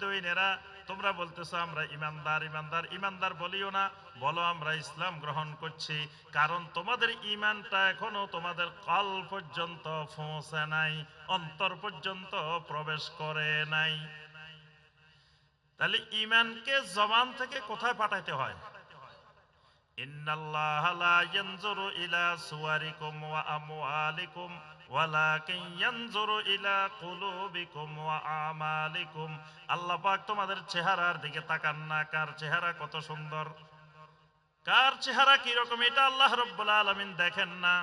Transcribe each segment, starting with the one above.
বেদুইনেরা তোমরা আমরা ইমানদার ইমানদার ইমানদার বলিও না, বলো আমরা ইসলাম গ্রহণ করছি, কারণ তোমাদের ইমানটা এখনও তোমাদের কল পর্যন্ত পৌঁছে নাই, অন্তর পর্যন্ত প্রবেশ করে নাই। তাহলে ইমানকে জবান থেকে কোথায় পাঠাইতে হয়? আল্লাহ তোমাদের চেহারার দিকে তাকান না, কার চেহারা কত সুন্দর? কার চেহারা কি রকম এটা আল্লাহ রাব্বুল আলামিন দেখেন না।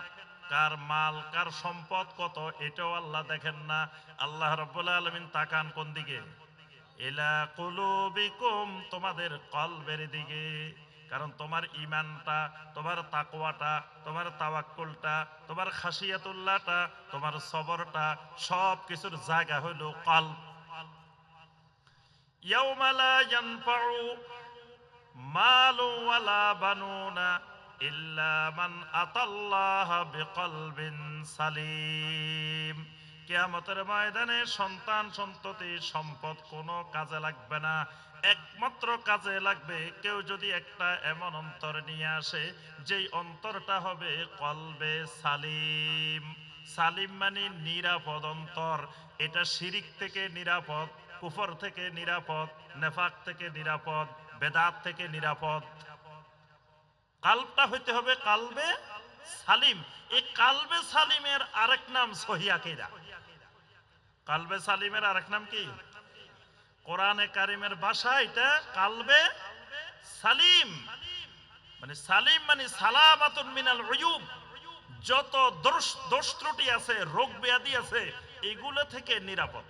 কার মাল, কার সম্পদ কত এটাও আল্লাহ দেখেন না। আল্লাহ রাব্বুল আলামিন তাকান কোন দিকে? কুলুবিকুম, তোমাদের কলবের দিকে। কারণ তোমার ইমানটা তোমার তাকওয়াটা, তোমার তাওয়াক্কুলটা, তোমার খাসিয়াতুল্লাহটা তোমার সবরটা সব কিছুর জায়গা হলো কাল ইয়াউমা লা ইয়ানফাউ মালু ওয়ালা বানুনা ইল্লা মান আতাল্লাহ বিকলবিন সালিম। কিয়ামতের ময়দানে সন্তান সন্ততি সম্পদ কোনো কাজে লাগবে না। একমাত্র কাজে লাগবে কেউ যদি একটা এমন অন্তর নিয়ে আসে, যেই অন্তরটা হবে কলবে সালিম। সালিম মানে নিরাপদ অন্তর। এটা শিরিক থেকে নিরাপদ, কুফর থেকে নিরাপদ, নেফাক থেকে নিরাপদ, বেদাত থেকে নিরাপদ। কালবটা হইতে হবে কালবে সালিম। এই কালবে সালিমের আরেক নাম সহিয়াকিরা কালবে সালিমের আরেক নাম কি? কোরআনে কারিমের ভাষা এটা কালবে সালিম। মানে সালিম মানে সালামাতুন মিনাল উয়ুব। যত দোষ দোষ ত্রুটি আছে, রোগ ব্যাধি আছে, এগুলো থেকে নিরাপদ।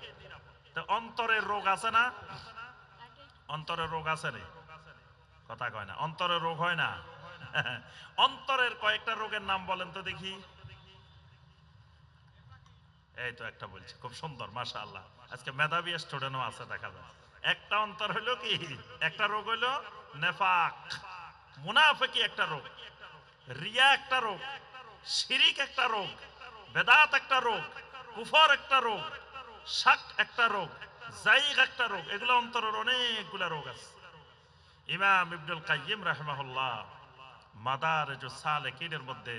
অন্তরের রোগ আছে না? অন্তরের রোগ আছে রে। কথা কয় না। অন্তরের রোগ হয় না? অন্তরের কয়েকটা রোগের নাম বলেন তো দেখি। এই তো একটা বলছি, খুব সুন্দর মাশা আল্লাহ আজকে মেধাবী স্টুডেন্টও আছে, দেখা যায়। একটা অন্তর হইল কি? একটা রোগ হইল নেফাক। মুনাফেকি একটা রোগ, রিয়া একটা রোগ, শিরিক একটা রোগ, বেদাত একটা রোগ, কুফর একটা রোগ, শাক একটা রোগ জাইগ একটা রোগ, এগুলো অন্তরের অনেকগুলা রোগ আছে। ইমাম ইবনুল কাইয়িম রাহমাহুল্লাহ মাদারেজু সালেকিনের মধ্যে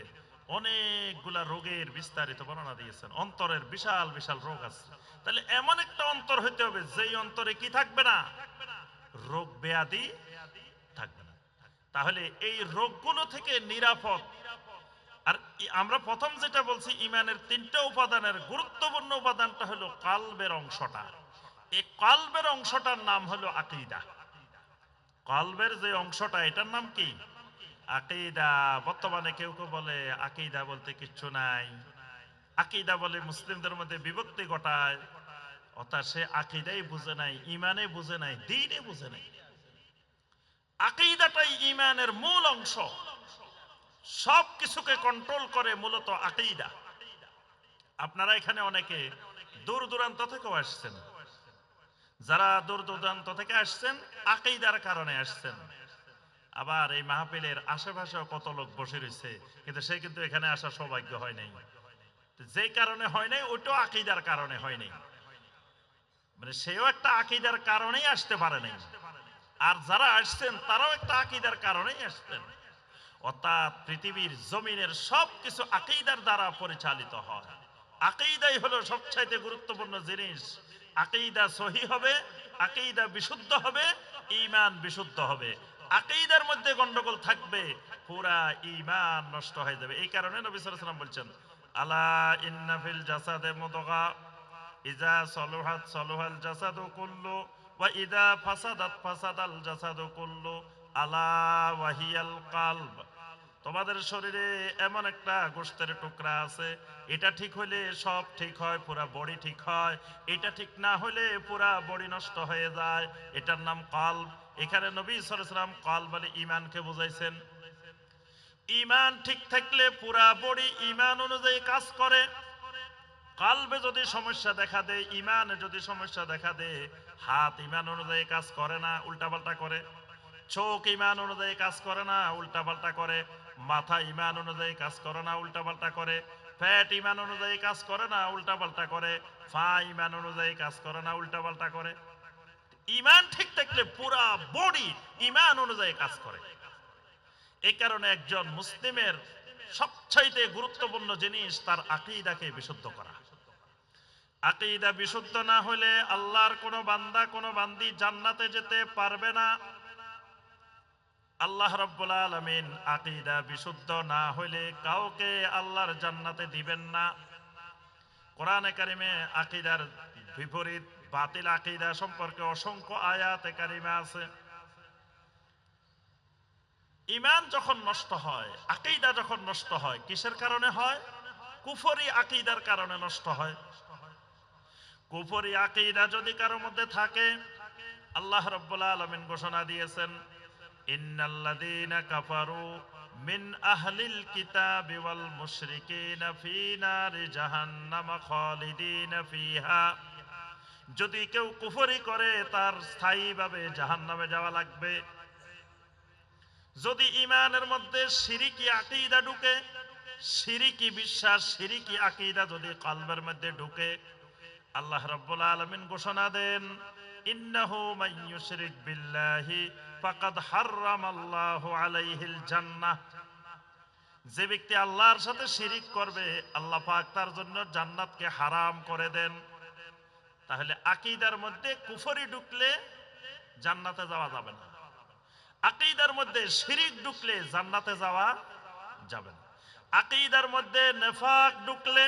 অনেকগুলা রোগের বিস্তারিত বর্ণনা দিয়েছেন। অন্তরের বিশাল বিশাল রোগ আছে। তাহলে এমন একটা অন্তর হইতে হবে, যেই অন্তরে কি থাকবে না? রোগ ব্যাধি থাকবে না। তাহলে এই রোগগুলো থেকে নিরাপদ। আর আমরা প্রথম যেটা বলছি, ইমানের তিনটা উপাদানের গুরুত্বপূর্ণ উপাদানটা হলো কালবের অংশটা। এই কালবের অংশটার নাম হলো আকিদা। কলবের যে অংশটা, এটার নাম কি? আকিদা, বর্তমানে কেউ কেউ বলে আকিদা বলতে কিচ্ছু নাই। আকিদা বলে মুসলিমদের মধ্যে বিভক্তি ঘটায়, অর্থাৎ সে আকিদাই বুঝে নাই, ইমানে বুঝে নাই, দিনে বুঝে নাই। আকিদাটাই ইমানের মূল অংশ। সব কিছুকে কন্ট্রোল করে মূলত আকিদা। আপনারা এখানে অনেকে দূর দূরান্ত থেকেও আসছেন। যারা দূর দূরান্ত থেকে আসছেন, আকিদার কারণে আসছেন। আবার এই মাহফিলের আশেপাশেও কত লোক বসে রয়েছে, কিন্তু সে কিন্তু এখানে আসার সৌভাগ্য হয় নাই। যে কারণে হয় নাই, ওইটাও আকিদার কারণে হয় নাই। মানে সেও একটা আকিদার কারণেই আসতে পারে নাই। আর যারা আসছেন, তারাও একটা আকিদার কারণেই আসছেন। অর্থাৎ পৃথিবীর জমিনের সব কিছু আকিদার দ্বারা পরিচালিত হয়। আকিদাই হলো সবচাইতে গুরুত্বপূর্ণ জিনিস। আকিদা সহি হবে, আকিদা বিশুদ্ধ হবে ইমান বিশুদ্ধ হবে। আকিদার মধ্যে গন্ডগোল থাকবে, পুরা ইমান নষ্ট হয়ে যাবে। এই কারণে নবী ওয়াসাল্লাম বলছেন, আলা ইন্না ফিল জাসাদে মুদগা, ইজা সলুহাত সলুহাল জাসাদু কুল্লু, ওয়া ইদা ফাসাদাত ফাসাদাল জাসাদু কুল্লু, আলা ওয়াহিয়াল কালব। তোমাদের শরীরে এমন একটা গোশতের টুকরা আছে, এটা ঠিক হইলে সব ঠিক হয়, পুরা বডি ঠিক হয়, এটা ঠিক না হলে পুরা বডি নষ্ট হয়ে যায়, এটার নাম কলব। এখানে নবী সাল্লাম কল বলে ইমানকে বুঝাইছেন। ইমান ঠিক থাকলে পুরা বডি ইমান অনুযায়ী কাজ করে। কালবে যদি সমস্যা দেখা দেয় ইমানে যদি সমস্যা দেখা দেয়, হাত ইমান অনুযায়ী কাজ করে না, উল্টাপাল্টা করে। চোখ ইমান অনুযায়ী কাজ করে না, উল্টাপাল্টা করে। মাথা ইমান অনুযায়ী কাজ করে না, উল্টাপাল্টা করে। পেট ইমান অনুযায়ী কাজ করে না, উল্টাপাল্টা করে। পা ইমান অনুযায়ী কাজ করে না, উল্টাপাল্টা করে। ইমান ঠিক থাকলে পুরা বডি ইমান অনুযায়ী কাজ করে। এই কারণে একজন মুসলিমের সবচাইতে গুরুত্বপূর্ণ জিনিস তার আকিদাকে বিশুদ্ধ করা। আকিদা বিশুদ্ধ না হলে আল্লাহর কোনো বান্দা, কোনো বান্দি জান্নাতে যেতে পারবে না। আল্লাহ রব্বুল আলমিন আকিদা বিশুদ্ধ না হইলে কাউকে আল্লাহর জান্নাতে দিবেন না। কোরআনে কারিমে আকিদার বিপরীত বাতিল আকিদা সম্পর্কে অসংখ্য আয়াতে কারিমে আছে। ইমান যখন নষ্ট হয়, আকিদা যখন নষ্ট হয়, কিসের কারণে হয়? কুফরি আকিদার কারণে নষ্ট হয়। কুফরি আকিদা যদি কারোর মধ্যে থাকে, আল্লাহ রাব্বুল আলামিন ঘোষণা দিয়েছেন, ইন্নাল্লাযীনা কাফারু মিন আহলিল কিতাবি ওয়াল মুশরিকিনা ফি নারি জাহান্নাম খালিদিনা ফিহা। যদি কেউ কুফরি করে, তার স্থায়ীভাবে জাহান্নামে যাওয়া লাগবে। যদি ইমানের মধ্যে সিরিকি আকিদা ঢুকে, সিরিকি বিশ্বাস, সিরিকি আকিদা যদি কলবের মধ্যে ঢুকে, আল্লাহ রাব্বুল আলামিন ঘোষণা দেন আলাইহিল জান্নাহ। যে ব্যক্তি আল্লাহর সাথে শিরিক করবে, আল্লাহ পাক তার জন্য জান্নাতকে হারাম করে দেন। তাহলে আকিদার মধ্যে কুফরি ঢুকলে জান্নাতে যাওয়া যাবে না। আকিদার মধ্যে শিরিক ঢুকলে জান্নাতে যাওয়া যাবে না। আকিদার মধ্যে নেফাক ঢুকলে,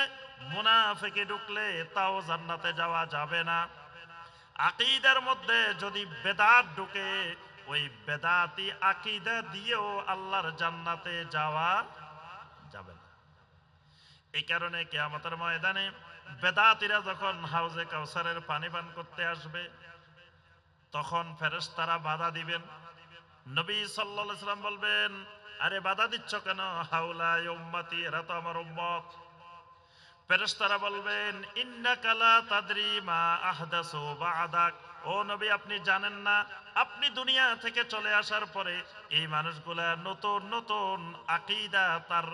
মুনাফিকে ঢুকলে তাও জান্নাতে যাওয়া যাবে না। আকিদার মধ্যে যদি বেদাত ঢুকে, ওই বেদাতি আকিদা দিয়েও আল্লাহর জান্নাতে যাওয়া যাবে না। এই কারণে কেয়ামতের ময়দানে বেদাতিরা যখন হাউজে কাউসারের পানি পান করতে আসবে, তখন ফেরেশতারা বাধা দিবেন। নবী সাল্লাল্লাহু আলাইহি সাল্লাম বলবেন, আরে বাধা দিচ্ছ কেন? হাউলা উম্মতি, এরা তো আমার উম্মত। ফেরেশতারা বলবেন, ইন্নাকা লা তাদরি মা আহদাসু বা'দাক। ও নবী, আপনি জানেন না, আপনি দুনিয়া থেকে চলে আসার পরে এই মানুষগুলা নতুন নতুন আকীদা তার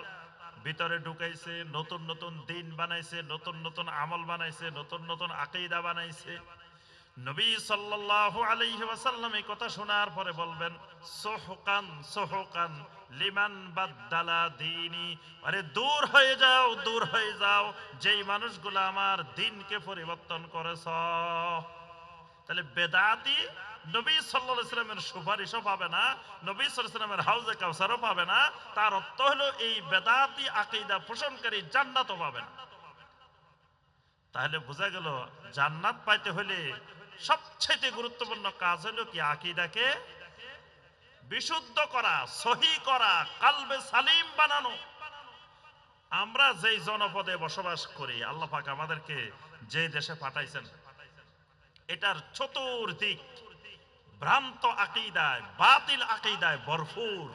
ভিতরে ঢুকাইছে, নতুন নতুন দিন বানাইছে, নতুন নতুন আমল বানাইছে, নতুন নতুন আকীদা বানাইছে। নবী সাল্লাল্লাহু আলাইহি ওয়াসাল্লাম এই কথা শোনার পরে বলবেন, সোহকান সোহকান, লিমান বাদ্দালা দিনী। আরে, দূর হয়ে যাও, দূর হয়ে যাও, যেই মানুষগুলো আমার দিনকে পরিবর্তন করেছ। তাহলে বেদাতি নবী সাল্লাল্লাহু আলাইহি সাল্লামের সুপারিশও পাবে না, নবী সাল্লামের হাউজে কাউসারও পাবে না, তার অর্থ হলো এই বেদাতি আকীদা পোষণকারী জান্নাতও পাবে না। তাহলে বোঝা গেল, জান্নাত পাইতে হলে সবচেয়ে গুরুত্বপূর্ণ কাজ হলো কি আকিদাকে বিশুদ্ধ করা, সহি করা, কালবে সালিম বানানো। আমরা যেই জনপদে বসবাস করি, আল্লাহ পাক আমাদেরকে যে দেশে পাঠাইছেন, এটার চতুর্দিক ভ্রান্ত আকিদায় বাতিল আকিদায় ভরপুর।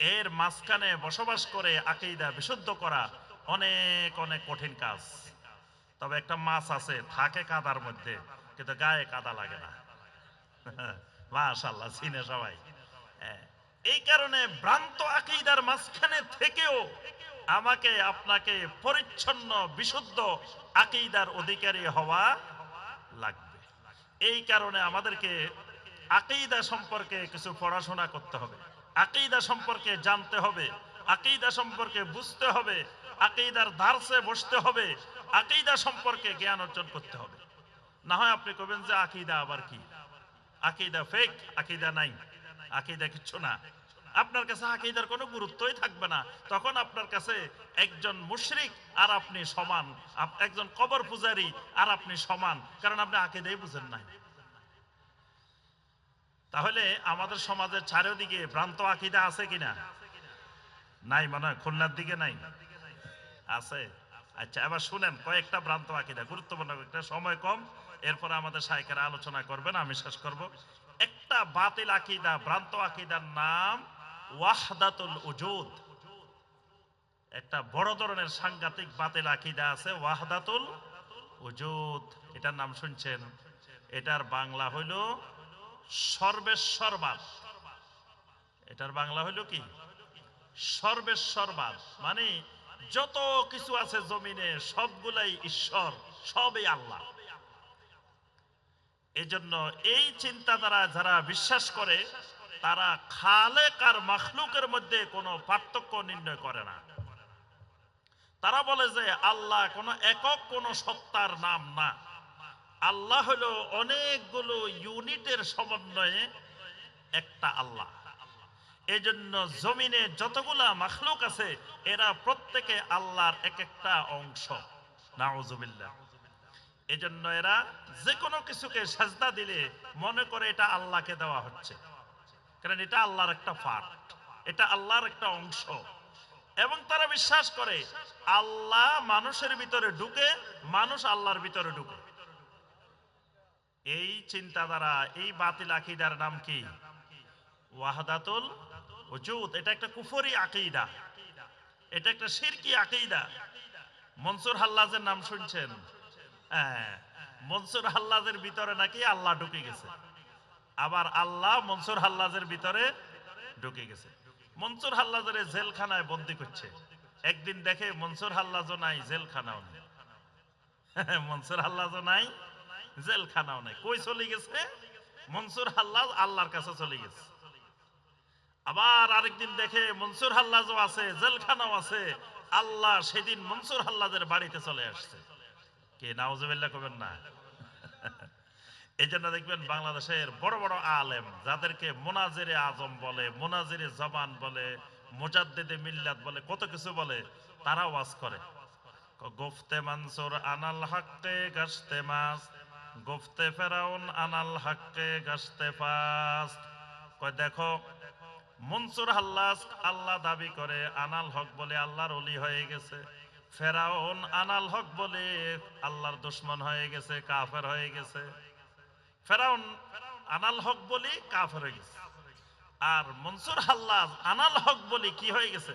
এর মাঝখানে বসবাস করে আকিদা বিশুদ্ধ করা অনেক অনেক কঠিন কাজ। তবে একটা মাছ আছে থাকে কাদার মধ্যে কিন্তু গায়ে কাদা লাগে না। মাশাল্লাহ চিনে সবাই। হ্যাঁ, এই কারণে ভ্রান্ত আকিদার মাঝখানে থেকেও আমাকে আপনাকে পরিচ্ছন্ন বিশুদ্ধ আকিদার অধিকারী হওয়া লাগবে। এই কারণে আমাদেরকে আকিদা সম্পর্কে কিছু পড়াশোনা করতে হবে। আকিদা সম্পর্কে জানতে হবে আকেইদা সম্পর্কে বুঝতে হবে, আকিদার ধারসে বসতে হবে আকেইদা সম্পর্কে জ্ঞান অর্জন করতে হবে। না হয় আপনি কবেন যে আকিদা আবার কি? আকিদা ফেক আকিদা নাই, আকিদা কিচ্ছু না। আপনার কাছে আকিদার কোনো গুরুত্বই থাকবে না। তখন আপনার কাছে একজন মুশরিক আর আপনি সমান। একজন কবর পূজারী আর আপনি সমান। কারণ আপনি আকিদাই বুঝেন নাই। তাহলে আমাদের সমাজের চারিদিকে ভ্রান্ত আকিদা আছে কিনা? নাই মনে হয়, খুলনার দিকে নাই। আছে। আচ্ছা এবার শুনেন, কয়েকটা ভ্রান্ত আকিদা, গুরুত্বপূর্ণ একটা সময় কম, এরপরে আমাদের সাইকেরা আলোচনা করবেন, আমি শেষ করব। একটা বাতিল আকিদা, ভ্রান্ত আকিদার নাম ওয়াহদাতুল একটা বড় ধরনের সাংঘাতিক বাতিল আকিদা আছে, ওয়াহদাতুল উজুদ। এটার নাম শুনছেন? এটার বাংলা হইল সর্বেশ্বরবাদ। এটার বাংলা হইল কি? সর্বেশ্বরবাদ। মানে যত কিছু আছে জমিনে, সবগুলাই ঈশ্বর, সবই আল্লাহ। এজন্য এই চিন্তাধারা যারা বিশ্বাস করে তারা খালেক আর মখলুকের মধ্যে কোনো পার্থক্য নির্ণয় করে না। তারা বলে যে, আল্লাহ কোনো একক, কোনো সত্তার নাম না। আল্লাহ হলো অনেকগুলো ইউনিটের সমন্বয়ে একটা আল্লাহ। এই জন্য জমিনে যতগুলা মাখলুক আছে, এরা প্রত্যেকে আল্লাহর এক একটা অংশ। নাউজুবিল্লাহ। এই জন্য এরা যে কোনো কিছুকে সাজদা দিলে মনে করে এটা আল্লাহকে দেওয়া হচ্ছে। কারণ এটা আল্লাহর একটা পার্ট এটা আল্লাহর একটা অংশ। এবং তারা বিশ্বাস করে, আল্লাহ মানুষের ভিতরে ঢুকে, মানুষ আল্লাহর ভিতরে ঢুকে। এই চিন্তাধারা, এই বাতিল আকিদার নাম কি? ওয়াহাদাতুল ওজুদ এটা একটা কুফরি আকিদা। এটা একটা শিরকি আকিদা। মনসুর হাল্লাজের নাম শুনছেন? হ্যাঁ মনসুর হাল্লাজের ভিতরে নাকি আল্লাহ ঢুকে গেছে। আবার আল্লাহ মনসুর হাল্লাজের ভিতরে ঢুকে গেছে। মনসুর হাল্লাজের জেলখানায় বন্দি করছে। একদিন দেখে মনসুর হাল্লাজও নাই, জেলখানাও নেই। মনসুর হাল্লাজও নাই, জেলখানাও নাই। কই চলে গেছে? মনসুর হাল্লাজ আল্লাহর কাছে চলে গেছে। আবার আরেকদিন দেখে মনসুর হাল্লাজও আছে, জেলখানাও আছে। আল্লাহ সেদিন মনসুর হাল্লাজের বাড়িতে চলে আসছে। কে, নাউজুবিল্লাহ করবেন না? এই জন্য দেখবেন বাংলাদেশের বড় বড় আলেম যাদেরকে মোনাজেরে আজম বলে, মোনাজেরে জবান বলে, মুজাদ্দেদে মিল্লাত বলে, কত কিছু বলে, তারা ওয়াজ করে। গুফতে মানসুর আনাল হাক্কে গাছতে মাস। গুফতে ফেরাউন আনাল হাক্কে গাছতে ফাস কয়, দেখো, মনসুর হাল্লাস আল্লাহ দাবি করে, আনাল হক বলে আল্লাহর অলি হয়ে গেছে। ফেরাউন আনাল হক বলে আল্লাহর দুশ্মন হয়ে গেছে, কাফের হয়ে গেছে। ফেরাউন আনাল হক বলি কাফের হয়ে গেছে। আর মনসুর হাল্লাস আনাল হক বলি কি হয়ে গেছে?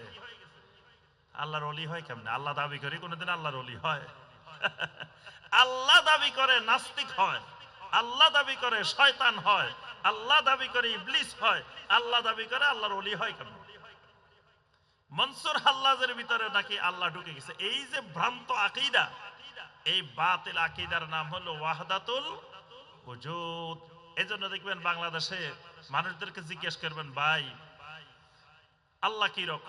আল্লাহর অলি হয় কেমনে? আল্লাহ দাবি করি, কোনোদিন আল্লাহর অলি হয়। আল্লাহ দাবি করে নাস্তিক হয়, আল্লাহ দাবি করে শয়তান হয়, আল্লাহ দাবি করে ইবলিস হয়, আল্লাহ দাবি করে আল্লাহর অলি হয় কেন মনসুর হাল্লাজের ভিতরে নাকি আল্লাহ ঢুকে গেছে। এই যে ভ্রান্ত আকিদা, এই বাতিল আকিদার নাম হলো ওয়াহদাতুল ওজুদ এজন্য দেখবেন বাংলাদেশে মানুষদেরকে জিজ্ঞেস করবেন ভাই আল্লাহ কি রকম?